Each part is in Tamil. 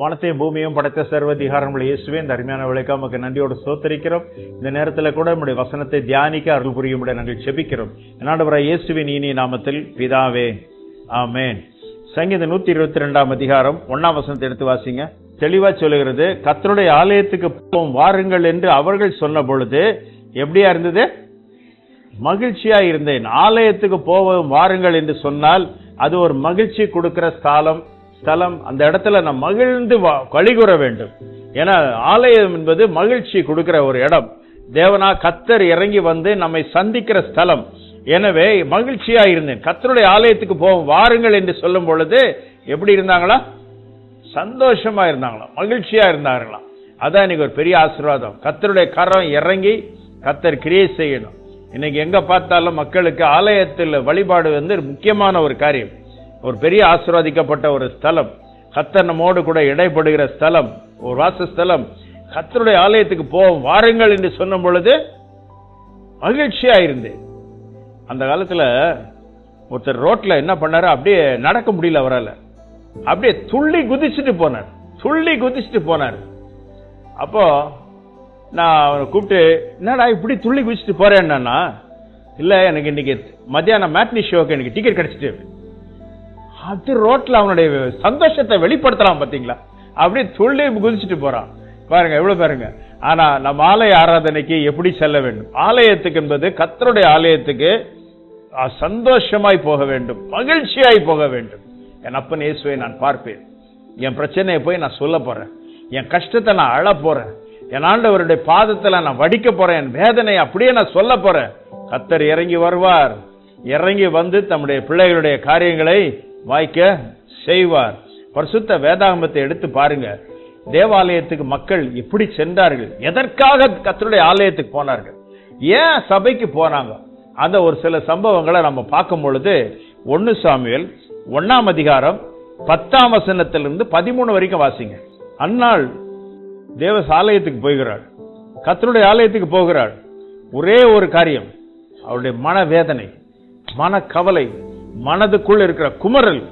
வானத்தையும் பூமியும் படைத்த சர்வதிகாரம் இயேசுவே இந்த அருமையான விளைக்கா நமக்கு நன்றியோடு சோத்தரிக்கிறோம் இந்த நேரத்தில் கூட நம்முடைய வசனத்தை தியானிக்க அருள் புரியும்படி நாங்கள் செபிக்கிறோம். என்னாண்டவராய் இயேசுவின் இனி நாமத்தில் பிதாவே ஆமேன். சங்கீதம் நூத்தி இருபத்தி ரெண்டாம் அதிகாரம் ஒன்னாம் வசனத்தை எடுத்து வாசிங்க. தெளிவா சொல்லுகிறது கத்தருடைய ஆலயத்துக்கு போவோம் வாருங்கள் என்று அவர்கள் சொன்ன பொழுது எப்படியா இருந்தது? மகிழ்ச்சியா இருந்தேன். ஆலயத்துக்கு போவோம் வாருங்கள் என்று சொன்னால் அது ஒரு மகிழ்ச்சி கொடுக்கிற ஸ்தாலம். ஸ்தலம் அந்த இடத்துல நாம் மகிழ்ந்து வா- கழிகுற வேண்டும். ஏன்னா ஆலயம் என்பது மகிழ்ச்சி கொடுக்கிற ஒரு இடம். தேவனா கத்தர் இறங்கி வந்து நம்மை சந்திக்கிற ஸ்தலம். எனவே மகிழ்ச்சியா இருந்தேன் கத்தருடைய ஆலயத்துக்கு போவோம் வாருங்கள் என்று சொல்லும் பொழுது எப்படி இருந்தாங்களா? சந்தோஷமா இருந்தாங்களாம் மகிழ்ச்சியா இருந்தார்களாம் அதான் இன்னைக்கு ஒரு பெரிய ஆசீர்வாதம். கத்தருடைய கரம் இறங்கி கத்தர் கிரியை செய்யணும். இன்னைக்கு எங்க பார்த்தாலும் மக்களுக்கு ஆலயத்தில் வழிபாடு வந்து முக்கியமான ஒரு காரியம். ஒரு பெரிய ஆசீர்வாதிக்கப்பட்ட ஒரு ஸ்தலம் கத்தர் நம்மோடு கூட இடைப்படுகிற ஸ்தலம் ஒரு வாசஸ்தலம் கத்தருடைய ஆலயத்துக்கு போவோம் வாருங்கள் என்று சொன்ன பொழுது மகிழ்ச்சியா இருந்தேன். அந்த காலத்துல ஒருத்தர் ரோட்ல என்ன பண்ணாரு? அப்படியே நடக்க முடியல அவரால். அப்படியே துள்ளி குதிச்சுட்டு போனார். துள்ளி குதிச்சுட்டு போனார். அப்போ நான் அவனை கூப்பிட்டு என்னடா இப்படி துள்ளி குதிச்சுட்டு போறேன்னா இல்ல எனக்கு இன்னைக்கு மத்தியானம் மேட்னி ஷோக்கு எனக்கு டிக்கெட் கிடைச்சிட்டு. அது ரோட்ல அவனுடைய சந்தோஷத்தை வெளிப்படுத்தலாம் பாத்தீங்களா? அப்படியே துள்ளி குதிச்சுட்டு போறான். பாருங்க எவ்வளவு பாருங்க. ஆனா நம்ம ஆலய ஆராதனைக்கு எப்படி செல்ல வேண்டும்? ஆலயத்துக்கு என்பது கத்தருடைய ஆலயத்துக்கு சந்தோஷமாய் போக வேண்டும் மகிழ்ச்சியாய் போக வேண்டும். என் அப்பன் இயேசுவை நான் பார்ப்பேன். என் பிரச்சனையை போய் நான் சொல்ல போறேன். என் கஷ்டத்தை நான் அழ போறேன். என் ஆண்டவருடைய பாதத்தில் நான் வடிக்க போறேன். என் வேதனையை அப்படியே நான் சொல்ல போறேன். கத்தர் இறங்கி வருவார். இறங்கி வந்து தம்முடைய பிள்ளைகளுடைய காரியங்களை வாய்க்க செய்வார். பரிசுத்த வேதாகமத்தை எடுத்து பாருங்க. தேவாலயத்துக்கு மக்கள் எப்படி சென்றார்கள். எதற்காக கத்தருடைய ஆலயத்துக்கு போனார்கள்? ஏன் சபைக்கு போனாங்க? அந்த ஒரு சில சம்பவங்களை நம்ம பார்க்கும் பொழுது ஒன்னு சாமியல் ஒன்னாம் அதிகாரம் பத்தாம் வசனத்திலிருந்து பதிமூணு வரைக்கும் வாசிங்க. அன்னாள் தேவ ஆலயத்துக்கு போகிறாள். கத்தருடைய ஆலயத்துக்கு போகிறாள். ஒரே ஒரு காரியம். அவருடைய மனவேதனை கவலை மனதுக்குள் இருக்கிற குமரல்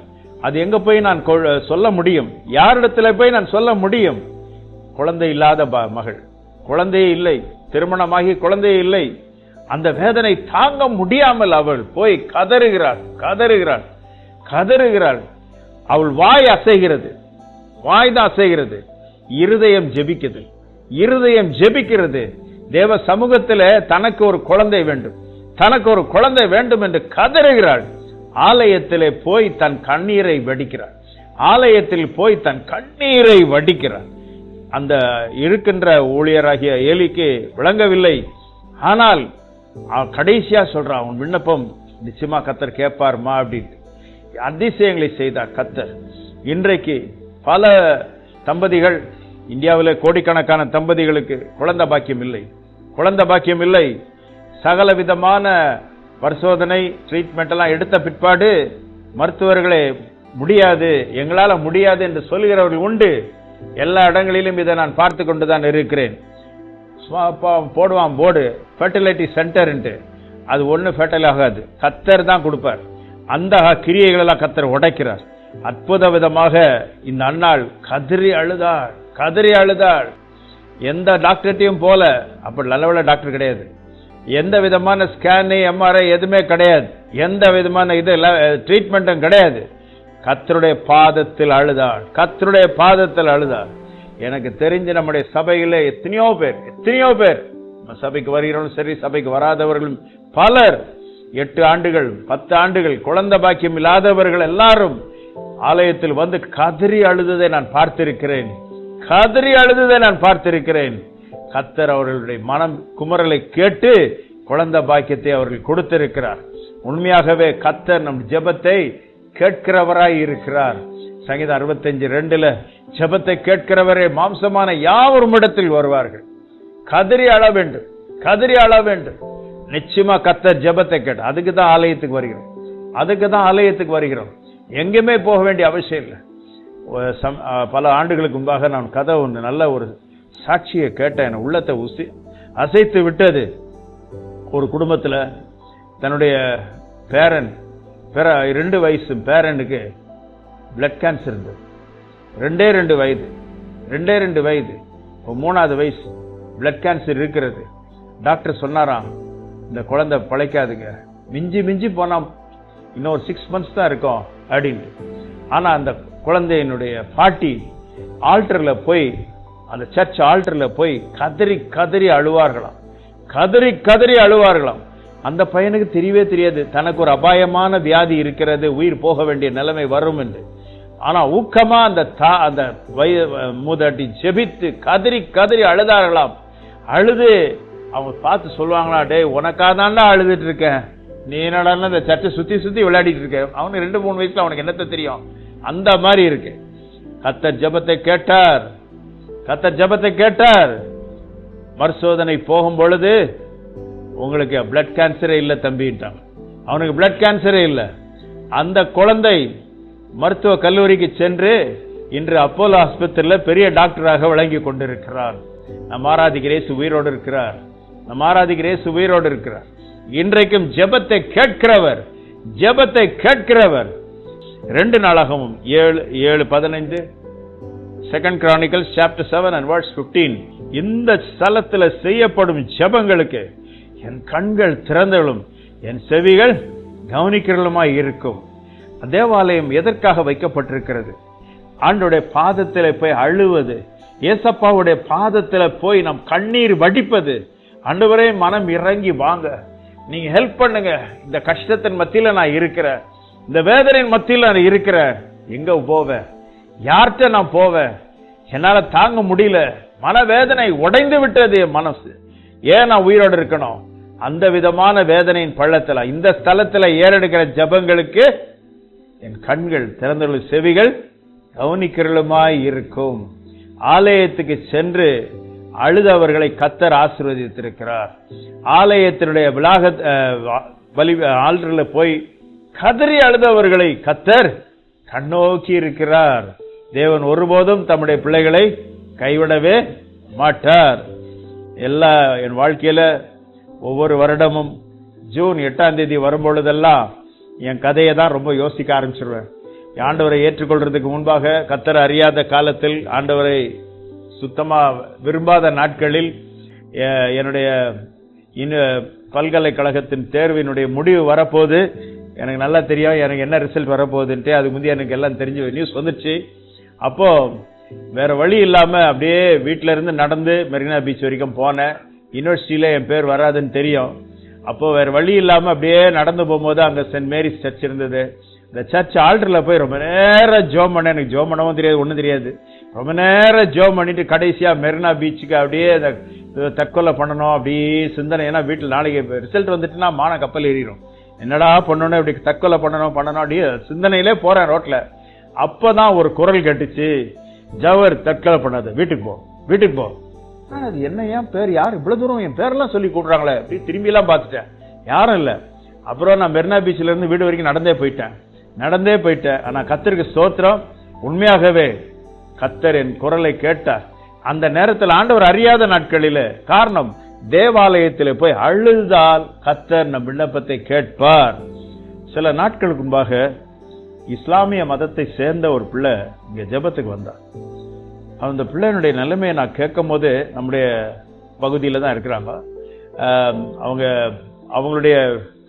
அது எங்க போய் நான் கொ- சொல்ல முடியும்? யாரிடத்துல போய் நான் சொல்ல முடியும்? குழந்தை இல்லாத ப- மகள். குழந்தையே இல்லை. திருமணமாகி குழந்தையே இல்லை. அந்த வேதனை தாங்க முடியாமல் அவள் போய் கதறுகிறாள் கதறுகிறாள் கதறுகிறாள். அவள் வாய் அசைகிறது. வாய் தான் அசைகிறது. இருதயம் ஜெபிக்குது. இருதயம் ஜெபிக்கிறது. தேவ சமூகத்தில் தனக்கு ஒரு குழந்தை வேண்டும். தனக்கு ஒரு குழந்தை வேண்டும் என்று கதறுகிறாள். ஆலயத்திலே போய் தன் கண்ணீரை வடிக்கிறார். ஆலயத்தில் போய் தன் கண்ணீரை வடிக்கிறாள் அந்த இருக்கின்ற ஊழியராகிய ஏலிக்கு விளங்கவில்லை. ஆனால் கடைசியா சொல்றான் உன் விண்ணப்பம் நிச்சயமா கத்தர் கேட்பார்மா? அப்படின்ட்டு. அதிசயங்களை செய்தார் கத்தர் இன்றைக்கு பல தம்பதிகள் இந்தியாவிலே கோடிக்கணக்கான தம்பதிகளுக்கு குழந்தை பாக்கியம் இல்லை. குழந்தை பாக்கியம் இல்லை. சகல விதமான பரிசோதனை ட்ரீட்மெண்ட் எல்லாம் எடுத்த பிற்பாடு மருத்துவர்களே முடியாது எங்களால முடியாது என்று சொல்கிறவர்கள் உண்டு. எல்லா இடங்களிலும் இதை நான் பார்த்து கொண்டுதான் இருக்கிறேன். சும்மா போடுவான் போர்டு ஃபெர்டிலிட்டி சென்டர்ன்ட்டு அது ஒன்றும் ஃபெர்டைல் ஆகாது. கத்தர் தான் கொடுப்பார். அந்த கிரியைகளெல்லாம் கத்தர் உடைக்கிறார். அற்புத விதமாக இந்த அண்ணாள் கதறி அழுதாள் கதறி அழுதாள். எந்த டாக்டர்கிட்டையும் போல. அப்படி நல்லவள டாக்டர் கிடையாது. எந்த விதமான ஸ்கேனு எம்ஆர்ஐ எதுவுமே கிடையாது. எந்த விதமான இது ட்ரீட்மெண்ட்டும் கிடையாது. கத்தருடைய பாதத்தில் அழுதாள். கத்தருடைய பாதத்தில் அழுதாள். எனக்கு தெரிஞ்சு நம்முடைய சபையில் எத்தனையோ பேர் எத்தனையோ பேர் சபைக்கு வருகிறவங்களும் சரி சபைக்கு வராதவர்களும் பலர் எட்டு ஆண்டுகள் பத்து ஆண்டுகள் குழந்தை பாக்கியம் இல்லாதவர்கள் எல்லாரும் ஆலயத்தில் வந்து கதறி அழுததை நான் பார்த்திருக்கிறேன். கதறி அழுததை நான் பார்த்திருக்கிறேன். கத்தர் அவர்களுடைய மனம் குமரலை கேட்டு குழந்தை பாக்கியத்தை அவர்கள் கொடுத்திருக்கிறார். உண்மையாகவே கத்தர் நம் ஜெபத்தை கேட்கிறவராய் இருக்கிறார். சங்கீதம் அறுபத்தஞ்சு ரெண்டுல ஜெபத்தை கேட்கிறவரே மாம்சமான யாவரும் இடத்தில் வருவார்கள். கதறி அழ வேண்டும் கதறி அழ வேண்டும். நிச்சயமா கத்தர் ஜெபத்தை கேட்டு அதுக்கு தான் ஆலயத்துக்கு வருகிறோம். அதுக்கு தான் ஆலயத்துக்கு வருகிறோம். எங்கேயுமே போக வேண்டிய அவசியம் இல்லை. சம்- பல ஆண்டுகளுக்கு முன்பாக நான் கதை ஒன்று நல்ல ஒரு சாட்சியை கேட்டேன் என் உள்ளத்தை உசி அசைத்து விட்டது. ஒரு குடும்பத்தில் தன்னுடைய பேரன் பிற ரெண்டு வயசு பேரனுக்கு பிளட் கேன்சர் இருந்தது. ரெண்டே ரெண்டு வயது ரெண்டே ரெண்டு வயது இப்போ மூணாவது வயசு பிளட் கேன்சர் இருக்கிறது. டாக்டர் சொன்னாராம் இந்த குழந்தை பிழைக்காதுங்க. மிஞ்சி மிஞ்சி போனால் இன்னொரு சிக்ஸ் மந்த்ஸ் தான் இருக்கும் அப்படின்ட்டு. ஆனால் அந்த குழந்தையினுடைய பாட்டி ஆல்டரில் போய் அந்த சர்ச் ஆல்டரில் போய் கதறி கதறி அழுவார்களாம். கதறி கதறி அழுவார்களாம். அந்த பையனுக்கு தெரியவே தெரியாது. தனக்கு ஒரு அபாயமான வியாதி இருக்கிறது உயிர் போக வேண்டிய நிலைமை வரும் என்று. ஆனா ஊக்கமா அந்த தா அந்த வய மூதாட்டி ஜெபித்து கதறி கதறி அழுதார்களாம். அழுது அவங்க பார்த்து சொல்லுவாங்களா டேய் உனக்காக தான்டா அழுதுட்டு இருக்கேன். நீ என்னடா இந்த சர்ச்சை சுத்தி சுத்தி விளையாடிட்டு இருக்க? அவனுக்கு ரெண்டு மூணு வயசுல அவனுக்கு என்னத்த தெரியும்? அந்த மாதிரி இருக்கு. கத்தர் ஜெபத்தை கேட்டார். கத்தர் ஜெபத்தை கேட்டார். மறுசோதனை போகும் பொழுது உங்களுக்கு பிளட் கேன்சரே இல்லை தம்பிட்டான் அவனுக்கு பிளட் கேன்சரே இல்லை. அந்த குழந்தை மருத்துவ கல்லூரிக்கு சென்று இன்று அப்போலோ ஆஸ்பத்திரியில் பெரிய டாக்டராக விளங்கி கொண்டிருக்கிறார். நம் ஆராதிக்கிறேசு உயிரோடு இருக்கிறார். நம் ஆராதிக்கிறேசு உயிரோடு இருக்கிறார். இன்றைக்கும் ஜெபத்தை கேட்கிறவர் ஜெபத்தை கேட்கிறவர். ரெண்டு நாளாகவும் ஏழு ஏழு பதினைந்து second chronicles chapter seven and words fifteen இந்த ஸ்தலத்துல செய்யப்படும் ஜெபங்களுக்கு என் கண்கள் திறந்தவளும் என் செவிகள் கவனிக்கிறவளுமாய் இருக்கும். தேவாலயம் எதற்காக வைக்கப்பட்டிருக்கிறது? ஆண்டுடைய பாதத்தில் போய் அழுவது ஏசப்பாவுடைய பாதத்தில் போய் நம் கண்ணீர் வடிப்பது. அன்றுவரே மனம் இறங்கி வாங்க. நீங்க ஹெல்ப் பண்ணுங்க. இந்த கஷ்டத்தின் மத்தியில் நான் இருக்கிறேன். இந்த வேதனையின் மத்தியில் நான் இருக்கிறேன். எங்க போவேன்? யார்கிட்ட நான் போவேன்? என்னால தாங்க முடியல. மனவேதனை உடைந்து விட்டது என் மனசு. ஏன் நான் உயிரோடு இருக்கணும்? அந்த விதமான வேதனையின் பள்ளத்துல இந்த ஸ்தலத்துல ஏறெடுக்கிற ஜபங்களுக்கு என் கண்கள் திறந்துள்ள செவிகள் கவனிக்கிறலுமாய் இருக்கும். ஆலயத்துக்கு சென்று அழுதவர்களை கத்தர் ஆசீர்வதித்திருக்கிறார். ஆலயத்தினுடைய விலாக பலி ஆல்டரில் போய் கதறி அழுதவர்களை கத்தர் கண்ணோக்கி இருக்கிறார். தேவன் ஒருபோதும் தம்முடைய பிள்ளைகளை கைவிடவே மாட்டார். எல்லா என் வாழ்க்கையில ஒவ்வொரு வருடமும் ஜூன் எட்டாம் தேதி வரும்பொழுதெல்லாம் என் கதையை தான் ரொம்ப யோசிக்க ஆரம்பிச்சிருவேன். ஆண்டவரை ஏற்றுக்கொள்றதுக்கு முன்பாக கத்தர் அறியாத காலத்தில் ஆண்டவரை சுத்தமா விரும்பாத நாட்களில் என்னுடைய இன்ன- பல்கலைக்கழகத்தின் தேர்வினுடைய முடிவு வரப்போது எனக்கு நல்லா தெரியும் எனக்கு என்ன ரிசல்ட் வரப்போகுதுன்ட்டு அதுக்கு முந்தைய எனக்கு எல்லாம் தெரிஞ்சு நியூஸ் வந்துச்சு. அப்போ வேற வழி இல்லாம அப்படியே வீட்டில இருந்து நடந்து மெரினா பீச் வரைக்கும் போனேன். யூனிவர்சிட்டியில என் பேர் வராதுன்னு தெரியும். அப்போ வேற வழி இல்லாம அப்படியே நடந்து போகும்போது அங்க சென்ட் மேரிஸ் சர்ச் இருந்தது. இந்த சர்ச் ஆல்டர்ல போய் ரொம்ப நேரம் ஜோம் பண்ண எனக்கு ஜோம் பண்ணவும் தெரியாது ஒன்றும் தெரியாது. ரொம்ப நேரம் ஜோம் பண்ணிட்டு கடைசியா மெரினா பீச்சுக்கு அப்படியே இந்த தற்கொலை பண்ணணும் அப்படியே சிந்தனை. ஏன்னா வீட்டில் நாளைக்கு ரிசல்ட் வந்துட்டுனா மான கப்பல் ஏறிடும் என்னடா பண்ணணும் இப்படி தற்கொலை பண்ணணும் பண்ணணும் அப்படியே சிந்தனையிலே போறேன் ரோட்ல. அப்பதான் ஒரு குரல் கட்டுச்சு ஜவர் தற்கொலை பண்ணாத வீட்டுக்கு போ வீட்டுக்கு போ. அது என்ன ஏன் பேர் யார்? இவ்வளவு தூரம் என் பேரெல்லாம் சொல்லி கூடுறாங்களே அப்படி திரும்பி எல்லாம் பார்த்துட்டேன். யாரும் இல்லை. அப்புறம் நான் மெரினா பீச்ல இருந்து வீடு வரைக்கும் நடந்தே போயிட்டேன். நடந்தே போயிட்டேன். ஆனா கத்தருக்கு ஸ்தோத்திரம். உண்மையாகவே கத்தர் என் குரலை கேட்டார். அந்த நேரத்தில் ஆண்டவர் அறியாத நாட்களில் காரணம் தேவாலயத்தில் போய் அழுதால் கத்தர் நம் விண்ணப்பத்தை கேட்பார். சில நாட்களுக்கு முன்பாக இஸ்லாமிய மதத்தை சேர்ந்த ஒரு பிள்ளை இங்கே ஜெபத்துக்கு வந்தார். அந்த பிள்ளையினுடைய நிலைமையை நான் கேட்கும் போது நம்முடைய பகுதியில் தான் இருக்கிறாங்க. அவங்க அவங்களுடைய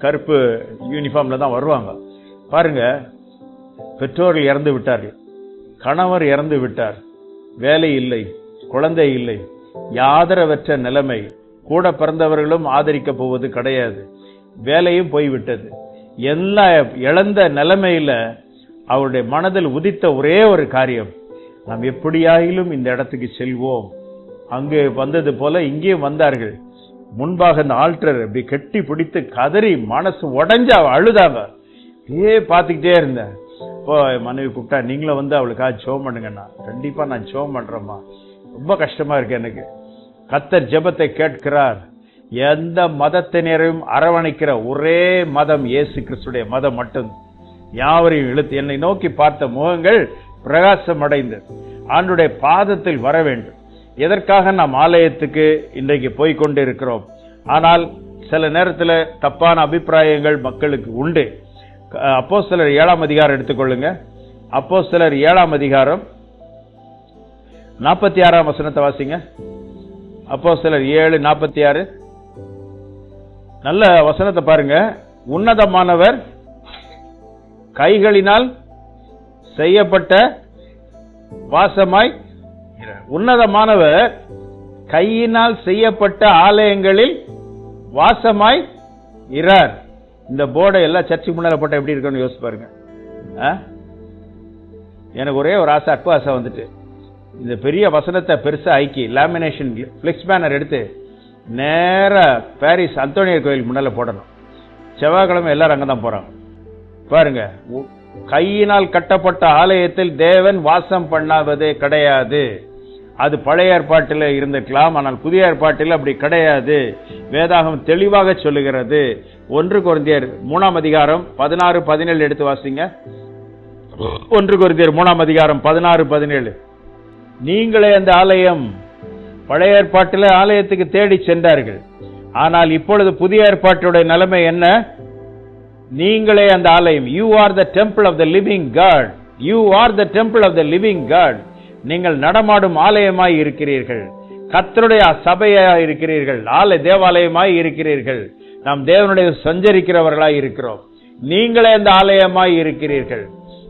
கருப்பு யூனிஃபார்மில் தான் வருவாங்க. பாருங்க பெற்றோர்கள் இறந்து விட்டார்கள். கணவர் இறந்து விட்டார். வேலை இல்லை குழந்தை இல்லை. யாதரவற்ற நிலைமை. கூட பிறந்தவர்களும் ஆதரிக்க போவது கிடையாது. வேலையும் போய்விட்டது. எல்லா இழந்த நிலைமையில அவருடைய மனதில் உதித்த ஒரே ஒரு காரியம். நாம் எப்படியாயிலும் இந்த இடத்துக்கு செல்வோம். அங்கே வந்தது போல இங்கே வந்தார்கள். முன்பாக அந்த ஆல்டர் இப்படி கெட்டி பிடித்து கதறி மனசு உடஞ்சா அழுதாங்க ஏ பார்த்துக்கிட்டே இருந்தேன் இப்போ மனைவி கூப்பிட்டா நீங்களும் வந்து அவளுக்காக ஜோம் பண்ணுங்கண்ணா. கண்டிப்பாக நான் ஜோம் பண்ணுறேம்மா ரொம்ப கஷ்டமாக இருக்கு எனக்கு. கத்தர் ஜெபத்தை கேட்கிறார். எந்த மதத்தினரையும் அரவணைக்கிற ஒரே மதம் இயேசு கிறிஸ்துடைய மதம் மட்டும். யாவரையும் இழுத்து என்னை நோக்கி பார்த்த முகங்கள் பிரகாசம் அடைந்தது ஆண்டுடைய பாதத்தில் வர வேண்டும். எதற்காக நாம் ஆலயத்துக்கு இன்றைக்கு போய்கொண்டு இருக்கிறோம் ஆனால் சில நேரத்தில் தப்பான அபிப்பிராயங்கள் மக்களுக்கு உண்டு. அப்போ சிலர் ஏழாம் அதிகாரம் எடுத்துக்கொள்ளுங்க. அப்போ சிலர் ஏழாம் அதிகாரம் நாற்பத்தி ஆறாம் வசனத்தை வாசிங்க. அப்போ சிலர் ஏழு நாற்பத்தி ஆறு. நல்ல வசனத்தை பாருங்க. உன்னதமானவர் கைகளினால் செய்யப்பட்ட வாசமாய் உன்னதமானவர் கையினால் செய்யப்பட்ட ஆலயங்களில் வாசமாய் இரார் இந்த போர்டை எல்லாம் சர்ச்சுக்கு முன்னால போட்டா எப்படி இருக்குன்னு யோசிச்சு பாருங்க? எனக்கு ஒரே ஒரு ஆசை அற்ப ஆசை வந்துட்டு. இந்த பெரிய வசனத்தை பெருசா ஐக்கி லேமினேஷன் ஃபிளெக்ஸ் பேனர் எடுத்து நேரா பாரிஸ் அந்தோனியர் கோயில் முன்னால போடணும். செவ்வாய்க்கிழமை எல்லாரும் அங்கே தான் போறாங்க. பாருங்க கையினால் கட்டப்பட்ட ஆலயத்தில் தேவன் வாசம் பண்ணாததே கிடையாது. அது பழைய ஏற்பாட்டில் இருந்திருக்கலாம் ஆனால் புதிய ஏற்பாட்டில் அப்படி கிடையாது. வேதாகம் தெளிவாக சொல்லுகிறது. ஒன்று குருந்தியர் மூணாம் அதிகாரம் பதினாறு பதினேழு எடுத்து வாசிங்க. ஒன்று குருந்தியர் மூணாம் அதிகாரம் பதினாறு பதினேழு. நீங்களே அந்த ஆலயம் பழைய ஏற்பாட்டில் ஆலயத்துக்கு தேடி சென்றார்கள். ஆனால் இப்பொழுது புதிய ஏற்பாட்டுடைய நிலைமை என்ன? நீங்களே அந்த ஆலயம். You are the temple of the living God you are the temple of the living God நீங்கள் நடமாடும் ஆலயமாய் இருக்கிறீர்கள். கத்தருடைய சபையாய் இருக்கிறீர்கள். ஆலய தேவாலயமாய் இருக்கிறீர்கள். நாம் தேவனுடைய சஞ்சரிக்கிறவர்களாய் இருக்கிறோம். நீங்களே அந்த ஆலயமாய் இருக்கிறீர்கள்.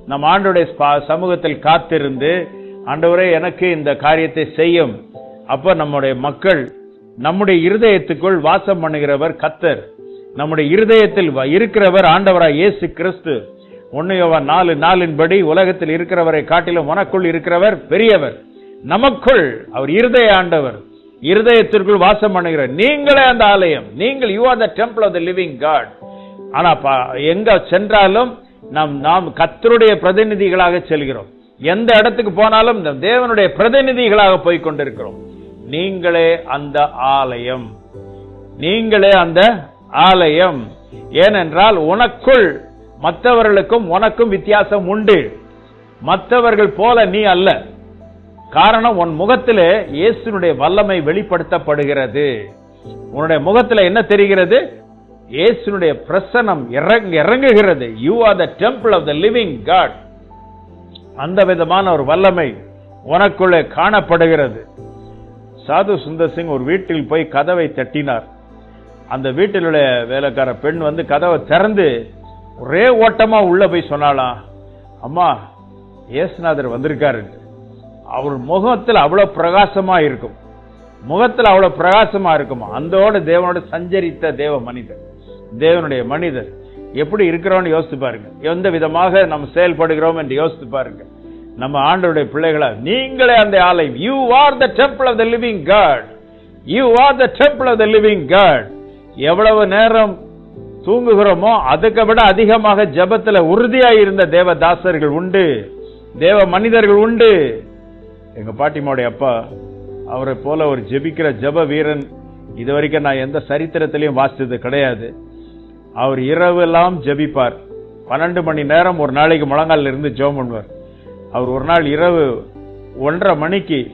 நம் ஆண்டுடைய சமூகத்தில் காத்திருந்து ஆண்டவரே எனக்கு இந்த காரியத்தை செய்யும். அப்ப நம்முடைய மக்கள் நம்முடைய இருதயத்துக்குள் வாசம் பண்ணுகிறவர் கத்தர் நம்முடைய இருதயத்தில் வ- இருக்கிறவர் ஆண்டவராய் இயேசு கிறிஸ்து. ஒன்னு யோவான் நாலு நாலின்படி உலகத்தில் இருக்கிறவரை காட்டிலும் உனக்குள் இருக்கிறவர் பெரியவர். நமக்குள் அவர் இருதய ஆண்டவர். இருதயத்திற்குள் வாசம் பண்ணுகிறார் நீங்களே அந்த ஆலயம். நீங்கள் you are the temple of the living God ஆனா பா- எங்க சென்றாலும் நாம் நாம் கத்தருடைய பிரதிநிதிகளாக செல்கிறோம். எந்த இடத்துக்கு போனாலும் இந்த தேவனுடைய பிரதிநிதிகளாக போய் கொண்டிருக்கிறோம். நீங்களே அந்த ஆலயம். நீங்களே அந்த ஆலயம். ஏனென்றால் உனக்குள் மற்றவர்களுக்கும் உனக்கும் வித்தியாசம் உண்டு. மற்றவர்கள் போல நீ அல்ல. காரணம் உன் முகத்திலே இயேசுனுடைய வல்லமை வெளிப்படுத்தப்படுகிறது. உன்னுடைய முகத்தில் என்ன தெரிகிறது? இயேசுனுடைய பிரசனம் இறங்குகிறது. You are the temple of the living God அந்த விதமான ஒரு வல்லமை உனக்குள்ளே காணப்படுகிறது. சாது சுந்தர் சிங் ஒரு வீட்டில் போய் கதவை தட்டினார். அந்த வீட்டிலுடைய வேலைக்கார பெண் வந்து கதவை திறந்து ஒரே ஓட்டமா உள்ள போய் சொன்னாலாம் அம்மா இயேசுநாதர் வந்திருக்காரு. அவர் முகத்தில் அவ்வளவு பிரகாசமா இருக்கும். முகத்தில் அவ்வளவு பிரகாசமா இருக்குமா. அந்தோட தேவனோட சஞ்சரித்த தேவ மனிதர். தேவனுடைய மனிதர். எப்படி இருக்கிறோம்னு யோசித்து பாருங்க. எந்த விதமாக நம்ம செயல்படுகிறோம் என்று யோசித்து பாருங்க. நம்ம ஆண்டவருடைய பிள்ளைகளா நீங்களே அந்த ஆலை you are the temple of the living God you are the temple of the living God எவ்வளவு நேரம் தூங்குகிறோமோ அதுக்கு விட அதிகமாக ஜெபத்துல உறுதியாக இருந்த தேவதாசர்கள் உண்டு. தேவ மனிதர்கள் உண்டு. எங்க பாட்டிமாவுடைய அப்பா அவரை போல ஒரு ஜெபிக்கிற ஜெப வீரன் இது வரைக்கும் நான் எந்த சரித்திரத்திலையும் வாசித்தது கிடையாது. அவர் இரவெல்லாம் ஜெபிப்பார். பன்னெண்டு மணி நேரம் ஒரு நாளைக்கு முழங்கால இருந்து ஜெபம் பண்ணுவார். அவர் ஒரு நாள் இரவு ஒன்றரை மணிக்கு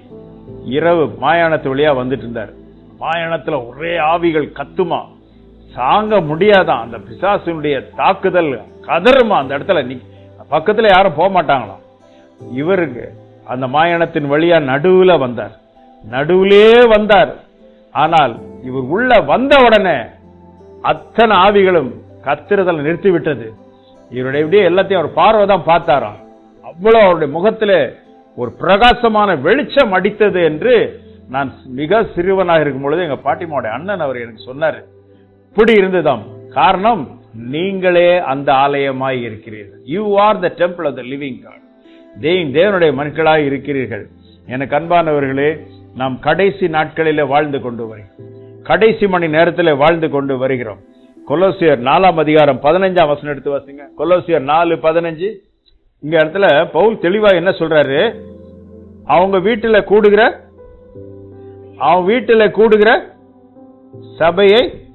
இரவு மாயாணத்து வழியா வந்துட்டு இருந்தார். மாயாணத்துல ஒரே ஆவிகள் கத்துமா. தாங்க முடியாதான். அந்த பிசாசினுடைய தாக்குதல் கதறுமா அந்த இடத்துல நீ பக்கத்தில் யாரும் போக மாட்டாங்களாம் இவருக்கு அந்த மாயணத்தின் வழியா நடுவில் வந்தார். நடுவிலே வந்தார். ஆனால் இவர் உள்ள வந்த உடனே அத்தனை ஆவிகளும் கத்திரதல் நிறுத்தி விட்டது இவருடைய இப்படியே எல்லாத்தையும் அவர் பார்வை தான் பார்த்தாராம். அவ்வளோ அவருடைய முகத்தில் ஒரு பிரகாசமான வெளிச்சம் அடித்தது என்று நான் மிக சிறுவனாக இருக்கும் பொழுது எங்கள் பாட்டிமாவுடைய அண்ணன் அவர் எனக்கு சொன்னார். இப்படி இருந்ததாம். காரணம் நீங்களே அந்த ஆலயமாய் இருக்கிறீர்கள். You are the temple of the living God தேவன் தேவனுடைய மனுக்களாய் இருக்கிறீர்கள். எனக்கு அன்பானவர்களே நாம் கடைசி நாட்களிலே வாழ்ந்து கொண்டு வருகிறோம். கடைசி மணி நேரத்தில் வாழ்ந்து கொண்டு வருகிறோம். கொலோசியர் நாலாம் அதிகாரம் பதினஞ்சாம் வசனம் எடுத்து வாசிங்க. கொலோசியர் நாலு பதினஞ்சு. இங்க இடத்துல பவுல் தெளிவா என்ன சொல்றாரு? அவங்க வீட்டில் கூடுகிற அவன் வீட்டில் கூடுகிற சபையை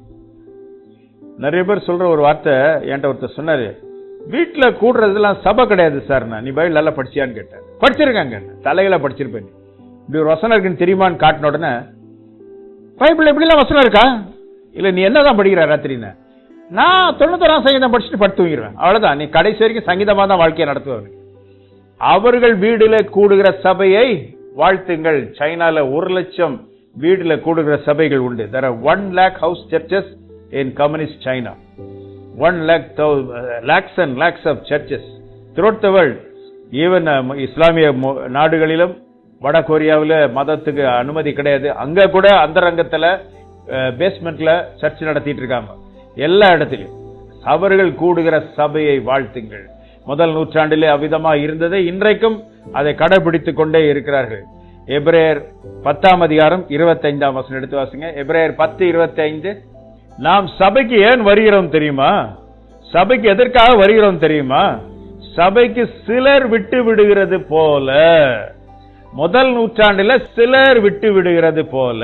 நிறைய பேர் சொல்கிற ஒரு வார்த்தை என்கிட்ட ஒருத்தர் சொன்னார். வீட்டில் கூடுறதெல்லாம் சபை கிடையாது சார் நான். நீ பைபிள் நல்லா படிச்சியான்னு கேட்டேன் படிச்சிருக்காங்க தலையில படிச்சிருப்பேன் இப்படி ஒரு வசனம் இருக்குன்னு தெரியுமான்னு காட்டின உடனே பைபிள் எப்படிலாம் வசனம் இருக்கா? இல்லை நீ என்ன தான் படிக்கிற ராத்திரின்னு? நான் தொண்ணூத்தொராம் சங்கீதம் படிச்சுட்டு படுத்து தூங்கிடுவேன். அவ்வளோதான் நீ கடைசி வரைக்கும் சங்கீதமாக தான் வாழ்க்கையை நடத்துவாங்க அவர்கள் வீடுல கூடுகிற சபையை வாழ்த்துங்கள். சைனால ஒரு லட்சம் வீடுல கூடுகிற சபைகள் உண்டு. There one lakh house churches in communist China one lakh lakhs and lakhs of churches throughout the world even இஸ்லாமிய um, நாடுகளிலும் வட கொரியாவில் மதத்துக்கு அனுமதி கிடையாது. அங்கே கூட அந்தரங்கத்தில் பேஸ்மெண்ட்ல சர்ச் நடத்திட்டு இருக்காங்க. எல்லா இடத்துலையும் அவர்கள் கூடுகிற சபையை வாழ்த்துங்கள். முதல் நூற்றாண்டிலே அவ்விதமாக இருந்தது. இன்றைக்கும் அதை கடைபிடித்து கொண்டே இருக்கிறார்கள். எப்ரேயர் பத்தாம் அதிகாரம் இருபத்தைந்தாம் வசனம் எடுத்து வாசிங்க. எப்ரேயர் பத்து இருபத்தி ஐந்து நாம் சபைக்கு ஏன் வருகிறோம் தெரியுமா? சபைக்கு எதற்காக வருகிறோம் தெரியுமா? சபைக்கு சிலர் விட்டு விடுகிறது போல. முதல் நூற்றாண்டுல சிலர் விட்டு விடுகிறது போல.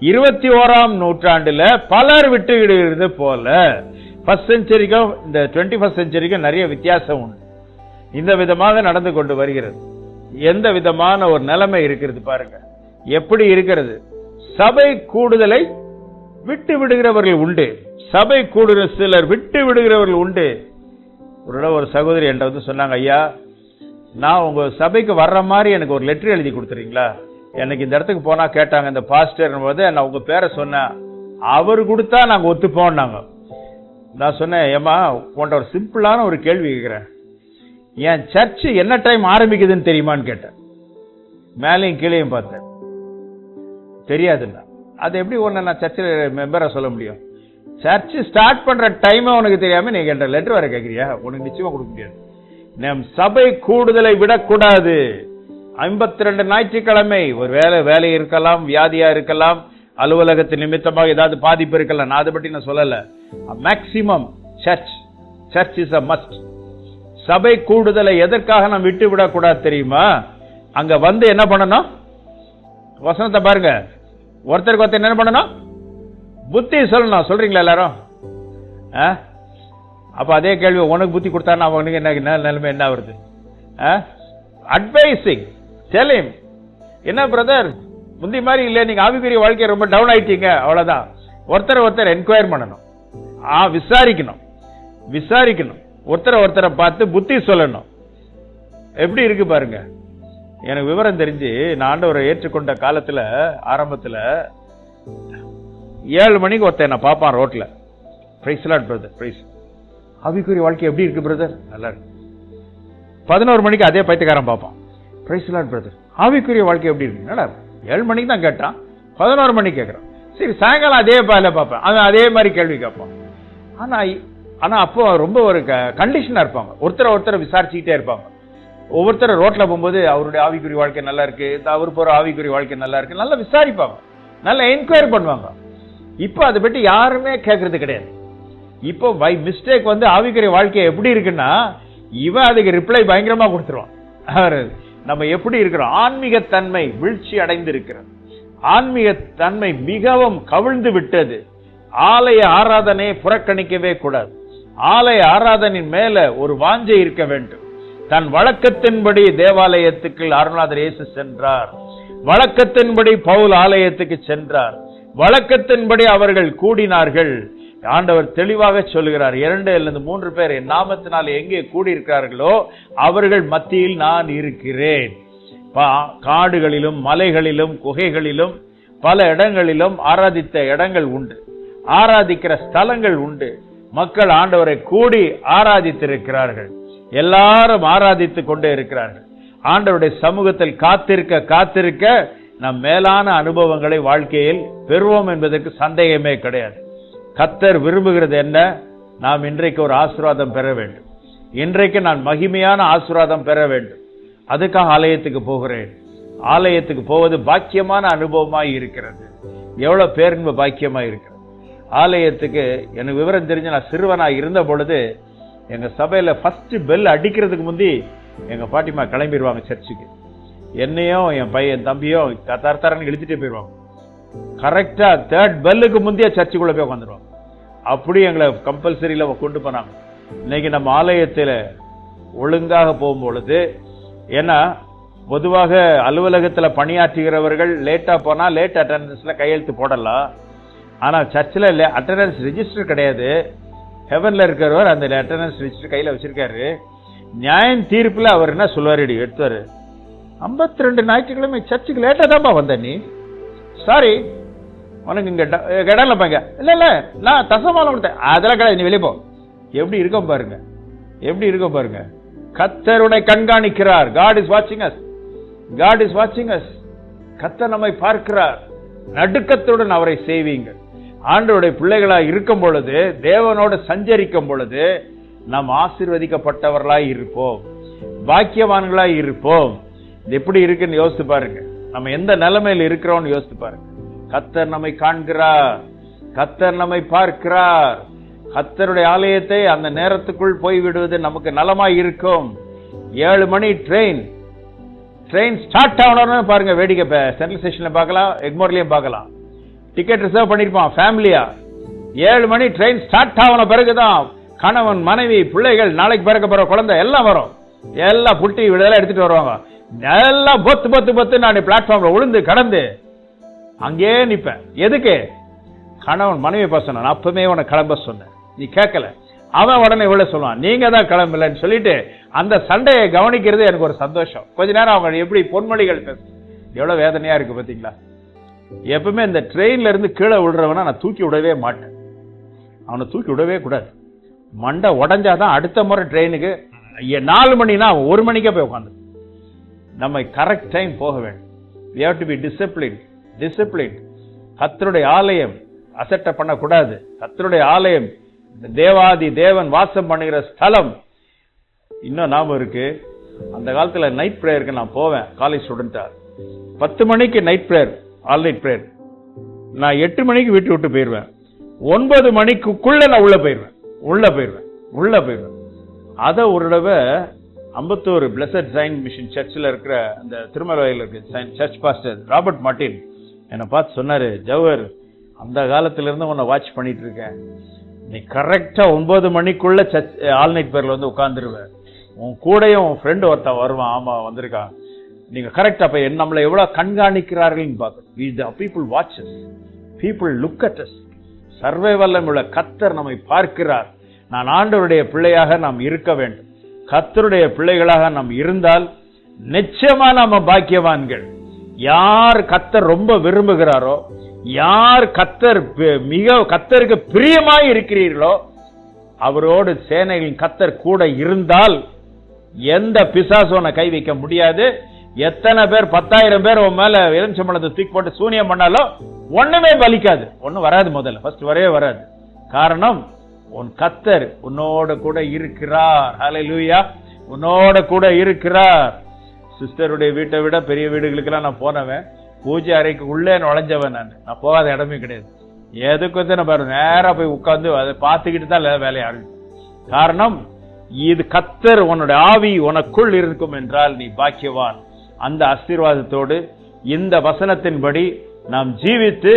இருபத்தி ஓராம் நூற்றாண்டுல பலர் விட்டு விடுகிறது போல. ஃபர்ஸ்ட் செஞ்சுரிக்கும் இந்த டுவெண்ட்டி ஃபர்ஸ்ட் செஞ்சுரிக்கும் நிறைய வித்தியாசம் உண்டு. இந்த விதமாக நடந்து கொண்டு வருகிறது. எந்த விதமான ஒரு நிலைமை இருக்கிறது பாருங்க. எப்படி இருக்கிறது? சபை கூடுதலை விட்டு விடுகிறவர்கள் உண்டு. சபை கூடுகிற சிலர் விட்டு விடுகிறவர்கள் உண்டு. ஒரு ஒரு சகோதரி என்ற வந்து சொன்னாங்க ஐயா நான் உங்க சபைக்கு வர்ற மாதிரி எனக்கு ஒரு லெட்டர் எழுதி கொடுத்துறீங்களா? எனக்கு இந்த இடத்துக்கு போனா கேட்டாங்க இந்த பாஸ்டர் போது நான் உங்க பேரை சொன்னேன். அவர் கொடுத்தா நாங்க ஒத்துப்போம்னாங்க. நான் சொன்னேன் ஏமா போன்ற ஒரு சிம்பிளான ஒரு கேள்வி கேட்கிறேன் என் சர்ச் என்ன டைம் ஆரம்பிக்குதுன்னு தெரியுமான்னு கேட்டேன். மேலையும் கீழேயும் பார்த்தேன். தெரியாதுண்ணா அது எப்படி ஒன்று நான் சர்ச்சில் மெம்பராக சொல்ல முடியும்? சர்ச் ஸ்டார்ட் பண்ணுற டைமை உனக்கு தெரியாமல் நீ என்கிட்ட லெட்டர் வர கேட்குறியா உனக்கு நிச்சயமாக கொடுக்க முடியாது. நம் சபை கூடுதலை விடக்கூடாது. ஐம்பத்தி ரெண்டு ஞாயிற்றுக்கிழமை ஒரு வேலை வேலை இருக்கலாம் வியாதியாக இருக்கலாம் அலுவலகத்து நிமித்தமாக ஏதாவது பாதிப்பு இருக்கலாம். நான் அதை பற்றி நான் சொல்லலை. Maximum church church is a must சபை கூடுதலை எதற்காக நம்ம விட்டு விடக்கூடாது தெரியுமா? அங்க வந்து என்ன பண்ணணும்? வசனத்தை பாருங்க. ஒருத்தருக்கு ஒருத்தர் என்ன பண்ணணும்? புத்தி சொல்லணும். சொல்றீங்களா எல்லாரும்? ஆ? அப்ப அதே கேள்வி உனக்கு புத்தி கொடுத்தானா அவனுக்கு என்ன என்ன நிலைமை என்ன வருது அட்வைசிங் செலிம் என்ன பிரதர் முந்தி மாதிரி இல்லை நீங்க ஆவிக்குரிய வாழ்க்கையை ரொம்ப டவுன் ஆயிட்டீங்க. அவ்வளவுதான். ஒருத்தரை ஒருத்தர் என்கொயர் பண்ணணும். ஆ விசாரிக்கணும். விசாரிக்கணும். ஒருத்தரை ஒருத்தரை பார்த்து புத்தி சொல்லணும். எப்படி இருக்கு பாருங்க. எனக்கு விவரம் தெரிஞ்சு நான் ஆண்டவரை ஏற்றுக்கொண்ட காலத்தில் ஆரம்பத்தில் ஏழு மணிக்கு ஒருத்தன் என்ன பார்ப்பான் ரோட்டில் ப்ரைஸ்லாம் பிரதர் ப்ரைஸ் ஆவிக்குரிய வாழ்க்கை எப்படி இருக்கு பிரதர் நல்லா இருக்கு. பதினோரு மணிக்கு அதே பைத்தியக்காரன் பார்ப்பான். ப்ரைஸ்லாட் பிரதர் ஆவிக்குரிய வாழ்க்கை எப்படி இருக்கு? நல்லா ஏழு மணிக்கு தான் கேட்டான். பதினோரு மணிக்கு கேட்குறான் சரி சாயங்காலம் அதே பாயில பார்ப்பேன். அவன் அதே மாதிரி கேள்வி கேட்பான். ஆனால் ஆனால் அப்போ ரொம்ப ஒரு கண்டிஷனாக இருப்பாங்க. ஒருத்தரை ஒருத்தரை விசாரிச்சுக்கிட்டே இருப்பாங்க. ஒவ்வொருத்தர் ரோட்ல போகும்போது அவருடைய ஆவிக்குரிய வாழ்க்கை நல்லா இருக்கு அவர் போற ஆவிக்குரிய வாழ்க்கை நல்லா இருக்கு நல்லா விசாரிப்பாங்க. நல்லா என்கொயரி பண்ணுவாங்க. இப்போ அதை பற்றி யாருமே கேட்கறது கிடையாது. இப்போ பை மிஸ்டேக் வந்து ஆவிக்குரிய வாழ்க்கை எப்படி இருக்குன்னா இவன் அதுக்கு ரிப்ளை பயங்கரமா கொடுத்துருவான். அவர் நம்ம எப்படி இருக்கிறோம்? ஆன்மீக தன்மை வீழ்ச்சி அடைந்து இருக்கிறது ஆன்மீக தன்மை மிகவும் கவிழ்ந்து விட்டது. ஆலய ஆராதனையை புறக்கணிக்கவே கூடாது. ஆலய ஆராதனின் மேல ஒரு வாஞ்சை இருக்க வேண்டும். தன் வழக்கத்தின்படி தேவாலயத்துக்கு அருணாதர் இயேசு சென்றார். வழக்கத்தின்படி பவுல் ஆலயத்துக்கு சென்றார். வழக்கத்தின்படி அவர்கள் கூடினார்கள். ஆண்டவர் தெளிவாக சொல்கிறார் இரண்டு அல்லது மூன்று பேர் என் நாமத்தினால் எங்கே கூடியிருக்கிறார்களோ அவர்கள் மத்தியில் நான் இருக்கிறேன். பா- காடுகளிலும் மலைகளிலும் குகைகளிலும் பல இடங்களிலும் ஆராதித்த இடங்கள் உண்டு. ஆராதிக்கிற ஸ்தலங்கள் உண்டு. மக்கள் ஆண்டவரை கூடி ஆராதித்திருக்கிறார்கள். எல்லாரும் ஆராதித்துக் கொண்டே இருக்கிறார்கள். ஆண்டவருடைய சமூகத்தில் காத்திருக்க காத்திருக்க நம் மேலான அனுபவங்களை வாழ்க்கையில் பெறுவோம் என்பதற்கு சந்தேகமே கிடையாது. கத்தர் விரும்புகிறது என்ன? நாம் இன்றைக்கு ஒரு ஆசீர்வாதம் பெற வேண்டும். இன்றைக்கு நான் மகிமையான ஆசீர்வாதம் பெற வேண்டும். அதுக்காக ஆலயத்துக்கு போகிறேன். ஆலயத்துக்கு போவது பாக்கியமான அனுபவமாக இருக்கிறது. எவ்வளோ பேருங்க பாக்கியமாக இருக்கிறது. ஆலயத்துக்கு எனக்கு விவரம் தெரிஞ்சு நான் சிறுவனாக இருந்த பொழுது எங்கள் சபையில் ஃபஸ்ட்டு பெல் அடிக்கிறதுக்கு முந்தி எங்கள் பாட்டிமா கிளம்பிடுவாங்க சர்ச்சுக்கு. என்னையும் என் பையன் தம்பியும் தம்பியும் தரத்தரன்னு இழுத்துட்டே போயிடுவாங்க கரெக்டாக தேர்ட் பெல்லுக்கு முந்தைய சர்ச்சுக்குள்ளே போய் உட்காந்துருவாங்க அப்படி எங்களை கம்பல்சரியில் கொண்டு போனாங்க. இன்னைக்கு நம்ம ஆலயத்தில் ஒழுங்காக போகும்பொழுது ஏன்னா பொதுவாக அலுவலகத்தில் பணியாற்றுகிறவர்கள் லேட்டாக போனால் லேட் அட்டண்டன்ஸில் கையெழுத்து போடலாம். ஆனால் சர்ச்சில் அட்டண்டன்ஸ் ரிஜிஸ்டர் கிடையாது. ஹெவனில் இருக்கிறவர் அந்த அட்டண்டன்ஸ் வச்சுட்டு கையில் வச்சுருக்காரு. நியாயம் தீர்ப்பில் அவர் என்ன சொல்லுவார்? இடி எடுத்துவார். ஐம்பத்தி ரெண்டு ஞாயிற்றுக்கிழமை சர்ச்சுக்கு லேட்டாக தான்ப்பா வந்த நீ. சாரி உனக்கு இங்கே ட- இடம் இல்லைப்பாங்க இல்லை இல்லை நான் தசமாலம் கொடுத்தேன். அதெல்லாம் கிடையாது. நீ வெளியே போ. எப்படி இருக்க பாருங்க. எப்படி இருக்க பாருங்க. கத்தருடைய கண்காணிக்கிறார். காட் இஸ் வாட்சிங் அஸ் காட் இஸ் வாட்சிங் அஸ் கத்தர் நம்மை பார்க்கிறார். நடுக்கத்துடன் அவரை செய்வீங்க ஆண்டவருடைய பிள்ளைகளாக இருக்கும் பொழுது தேவனோடு சஞ்சரிக்கும் பொழுது நாம் ஆசீர்வதிக்கப்பட்டவர்களாய் இருப்போம். பாக்கியவான்களாய் இருப்போம். இது எப்படி இருக்குன்னு யோசித்து பாருங்க. நம்ம எந்த நிலைமையில் இருக்கிறோம்னு யோசித்து பாருங்க. கத்தர் நம்மை காண்கிறார். கத்தர் நம்மை பார்க்கிறார். கத்தருடைய ஆலயத்தை அந்த நேரத்துக்குள் போய் விடுவது நமக்கு நலமாய் இருக்கும். ஏழு மணி ட்ரெயின். ட்ரெயின் ஸ்டார்ட் ஆகணும்னு பாருங்க வேடிக்கை சென்ட்ரல் ஸ்டேஷன்ல பார்க்கலாம் எக்மோர்லயும் பார்க்கலாம். டிக்கெட் ரிசர்வ் பண்ணியிருப்பான் ஃபேமிலியா ஏழு மணி ட்ரெயின் ஸ்டார்ட் ஆகின பிறகுதான் கணவன் மனைவி பிள்ளைகள் நாளைக்கு பிறக்க போற குழந்தை எல்லாம் வரும். எல்லாம் புட்டி விடுதலை எடுத்துட்டு வருவாங்க. எல்லாம் பொத்து பொத்து பொத்து நான் பிளாட்ஃபார்ம்ல உளுந்து கடந்து அங்கேயே நிற்பேன் எதுக்கு? கணவன் மனைவி பசங்க நான் அப்பவே உனக்கு கிளம்ப சொன்னேன். நீ கேட்கல. அவன் உடனே உள்ள சொல்லுவான் நீங்க தான் கிளம்பலன்னு சொல்லிட்டு அந்த சண்டையை கவனிக்கிறது எனக்கு ஒரு சந்தோஷம். கொஞ்ச நேரம் அவங்க எப்படி பொன்மொழிகள் பேச எவ்வளவு வேதனையா இருக்கு பாத்தீங்களா? எப்பவுமே இந்த ட்ரெயின்ல இருந்து கீழே விடுறவன நான் தூக்கி விடவே மாட்டேன். அவனை தூக்கி விடவே கூடாது. மண்டை உடஞ்சாதான் அடுத்த முறை ட்ரெயினுக்கு நாலு மணினா ஒரு மணிக்கே போய் உட்காந்து நம்ம கரெக்ட் டைம் போக வேண்டும். We have to be discipline disciplined. கத்தருடைய ஆலயம் அசட்டை பண்ணக்கூடாது. கத்தருடைய ஆலயம் இந்த தேவாதி தேவன் வாசம் பண்ணுகிற ஸ்தலம். இன்னும் ஞாபகம் இருக்கு. அந்த காலத்துல நைட் ப்ரேயருக்கு நான் போவேன். காலேஜ் ஸ்டூடெண்டா பத்து மணிக்கு night prayer all night prayer நான் எட்டு மணிக்கு வீட்டு விட்டு போயிடுவேன் ஒன்பது மணிக்குள்ள நான் உள்ள போயிடுவேன் உள்ள போயிடுவேன் உள்ள போயிடுவேன் அதை ஒரு தடவை அம்பத்தூர் பிளஸட் சைன் மிஷின் சர்ச்சில் இருக்கிற அந்த திருமலையில் Zion church pastor Robert Martin என்னை பார்த்து சொன்னார் ஜவர் அந்த காலத்திலேருந்து உன்னை வாட்ச் பண்ணிட்டு இருக்கேன். நீ கரெக்டாக ஒன்பது மணிக்குள்ளே சர்ச் ஆல் நைட் பேரில் வந்து உட்காந்துருவேன் உன் கூடயும் உன் ஃப்ரெண்டு ஒருத்தன் வருவான். ஆமாம் வந்திருக்கான். நீங்க கரெக்ட் அப்போ நம்மளை எவ்வளோ கண்காணிக்கிறார்கள்னு பார்க்கணும் people watches people look at us survey வல்லமுள்ள கத்தர் நம்மை பார்க்கிறார். நான் ஆண்டவருடைய பிள்ளையாக நாம் இருக்க வேண்டும். கத்தருடைய பிள்ளைகளாக நாம் இருந்தால் நிச்சயமா நாம பாக்கியவான்கள். யார் கத்தர் ரொம்ப விரும்புகிறாரோ யார் கத்தர் மிக கத்தருக்கு பிரியமாய் இருக்கிறீர்களோ அவரோடு சேனைகளின் கத்தர் கூட இருந்தால் எந்த பிசாசுன கை வைக்க முடியாது. எத்தனை பேர் பத்தாயிரம் பேர் உன் மேல எலுமிச்சம்பழத்தை தூக்கி போட்டு சூனியம் பண்ணாலும் ஒண்ணுமே பலிக்காது. ஒண்ணும் வராது முதல்ல. ஃபர்ஸ்ட் வரவே வராது. காரணம் உன் கத்தர் உன்னோட கூட இருக்கிறார். லூயா உன்னோட கூட இருக்கிறார். சிஸ்டருடைய வீட்டை விட பெரிய வீடுகளுக்கெல்லாம் நான் போனவன். பூஜை அறைக்கு உள்ளே நுழைஞ்சவன் நான். நான் போகாத இடமே கிடையாது. எதுக்கு வந்து நம்ம நேராக போய் உட்காந்து அதை பார்த்துக்கிட்டு தான் எல்லா வேலையை காரணம் இது கத்தர் உன்னோட ஆவி உனக்குள் இருக்கும் என்றால் நீ பாக்கியவான். அந்த ஆசீர்வாதத்தோடு இந்த வசனத்தின்படி நாம் ஜீவித்து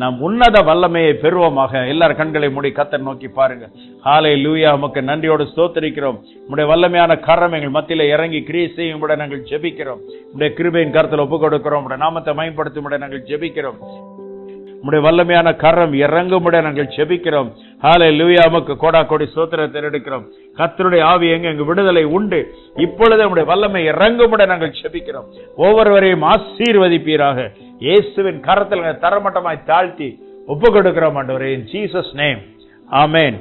நாம் உன்னத வல்லமையை பெறுவோமாக. எல்லார் கண்களை மூடி கத்தர் நோக்கி பாருங்க ஹாலை லூயா உமக்கு நன்றியோடு ஸ்தோத்தரிக்கிறோம். உடைய வல்லமையான கரம் எங்கள் மத்தியில் இறங்கி கிரியை செய்யும் உடைய நாங்கள் ஜெபிக்கிறோம். உடைய கிருபையின் கருத்தில் ஒப்புக் கொடுக்கிறோம் உடைய நாமத்தை பயன்படுத்தும் நாங்கள் ஜெபிக்கிறோம். உம்முடைய வல்லமையான கரம் இறங்குமுடைய நாங்கள் செபிக்கிறோம். ஹாலே லூயா கோடா கோடி சோத்திரத்தை எடுக்கிறோம். கத்தருடைய ஆவி எங்க எங்க விடுதலை உண்டு. இப்பொழுது நம்முடைய வல்லமை இறங்குமுடைய நாங்கள் செபிக்கிறோம். ஒவ்வொருவரையும் ஆசீர்வதிப்பீராக. இயேசுவின் கரத்தில் தரமட்டமாய் தாழ்த்தி ஒப்பு கொடுக்கிறோம் ஆண்டவரே ஜீசஸ் நேம் ஆமேன்